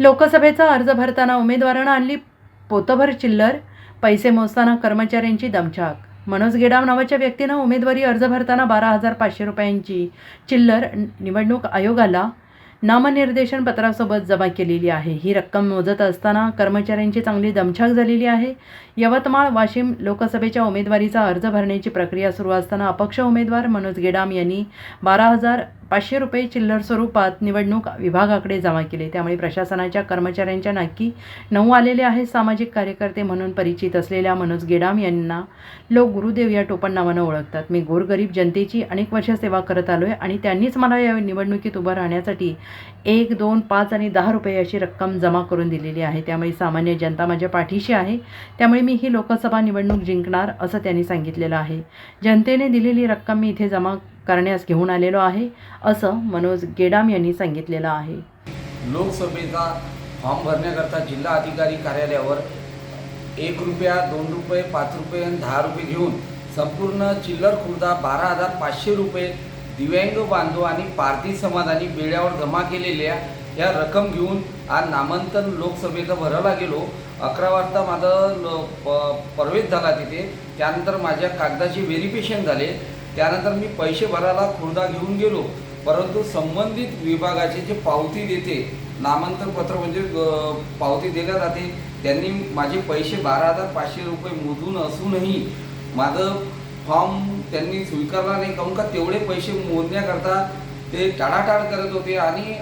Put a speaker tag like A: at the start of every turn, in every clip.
A: लोकसभेचा अर्ज भरताना उमेदवारानं आणली पोतभर चिल्लर पैसे मोजताना कर्मचाऱ्यांची दमछाक. मनोज गेडाम नावाच्या व्यक्तीनं उमेदवारी अर्ज भरताना बारा हजार पाचशे रुपयांची चिल्लर निवडणूक आयोगाला नामनिर्देशन पत्रासोबत जमा केलेली आहे. ही रक्कम मोजत असताना कर्मचाऱ्यांची चांगली दमछाक झालेली आहे. यवतमाळ वाशिम लोकसभेच्या उमेदवारीचा अर्ज भरण्याची प्रक्रिया सुरू असताना अपक्ष उमेदवार मनोज गेडाम यांनी बारा हजार पाचशे रुपये चिल्लर स्वरूपात निवडणूक विभागाकडे जमा केले. त्यामुळे प्रशासनाच्या कर्मचाऱ्यांच्या नक्की नऊ आलेले आहेत सामाजिक कार्यकर्ते म्हणून परिचित असलेल्या मनोज गेडाम यांना लोक गुरुदेव या टोपण नावानं ओळखतात. मी गोरगरीब जनतेची अनेक वर्ष सेवा करत आलो आहे आणि त्यांनीच मला या निवडणुकीत उभं राहण्यासाठी एक दोन पाच आणि दहा रुपये अशी रक्कम जमा करून दिलेली आहे. त्यामुळे सामान्य जनता माझ्या पाठीशी आहे. त्यामुळे मी ही लोकसभा निवडणूक जिंकणार असं त्यांनी सांगितलेलं आहे. जनतेने दिलेली रक्कम मी इथे जमा करण्यास घेऊन आलेलो आहे असं मनोज गेडाम यांनी सांगितलेलं आहे.
B: लोकसभेचा फॉर्म भरण्याकरता जिल्हा अधिकारी कार्यालयावर एक रुपया दोन रुपये पाच रुपये आणि दहा रुपये घेऊन संपूर्ण चिल्लर खुर्दा बारा हजार पाचशे रुपये दिव्यांग बांधव आणि पारधी समाजाने बेड्यावर जमा केलेल्या या रक्कम घेऊन आज नामांकन लोकसभेचं भरायला गेलो. अकरा वाजता माझं ल- प- प्रवेश झाला तिथे. त्यानंतर माझ्या कागदाचे व्हेरिफिकेशन झाले. त्यानंतर मी पैसे भरायला खुर्दा घेऊन गेलो. परंतु संबंधित विभागाचे जे पावती देते नामांकन पत्र म्हणजे पावती दिल्या जाते. त्यांनी माझे पैसे बारा हजार पाचशे रुपये मोजून असूनही माझं फॉर्म त्यांनी स्वीकारला नाही. काहून का तेवढे पैसे मोजण्याकरता ते टाळाटाळ करत होते आणि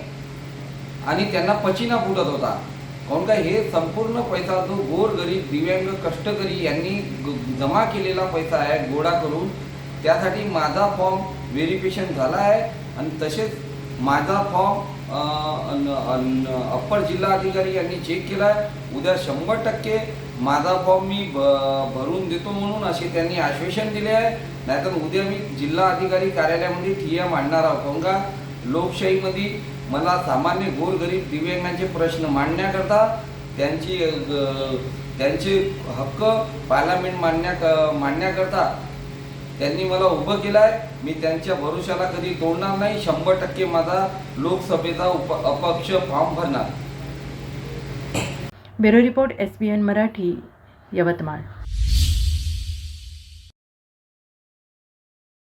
B: आणि त्यांना पचिना फुटत होता. काहून का हे संपूर्ण पैसा जो गोरगरीब दिव्यांग कष्टकरी यांनी जमा केलेला पैसा आहे गोळा करून त्यासाठी माझा फॉर्म व्हेरिफिकेशन झाला आहे आणि तसेच माझा फॉर्म अप्पर जिल्हा अधिकारी यांनी चेक केला आहे. उद्या शंभर टक्के माझा फॉर्म मी भ भरून देतो म्हणून असे त्यांनी आश्वासन दिले आहे. नाहीतर उद्या मी जिल्हा अधिकारी कार्यालयामध्ये ठिया मांडणार आहोत. काऊन का? लोकशाहीमध्ये मला सामान्य गोरगरीब दिव्यांगांचे प्रश्न मांडण्याकरता त्यांची त्यांचे हक्क पार्लमेंट मांडण्या मांडण्याकरता त्यांनी मला उभं केलं आहे मी त्यांच्या भरोशाला कधी तोडणार नाही. शंभर टक्के माझा लोकसभेचा उप अपक्ष फॉर्म भरणार.
A: Bureau report S B N Marathi Yavatmal.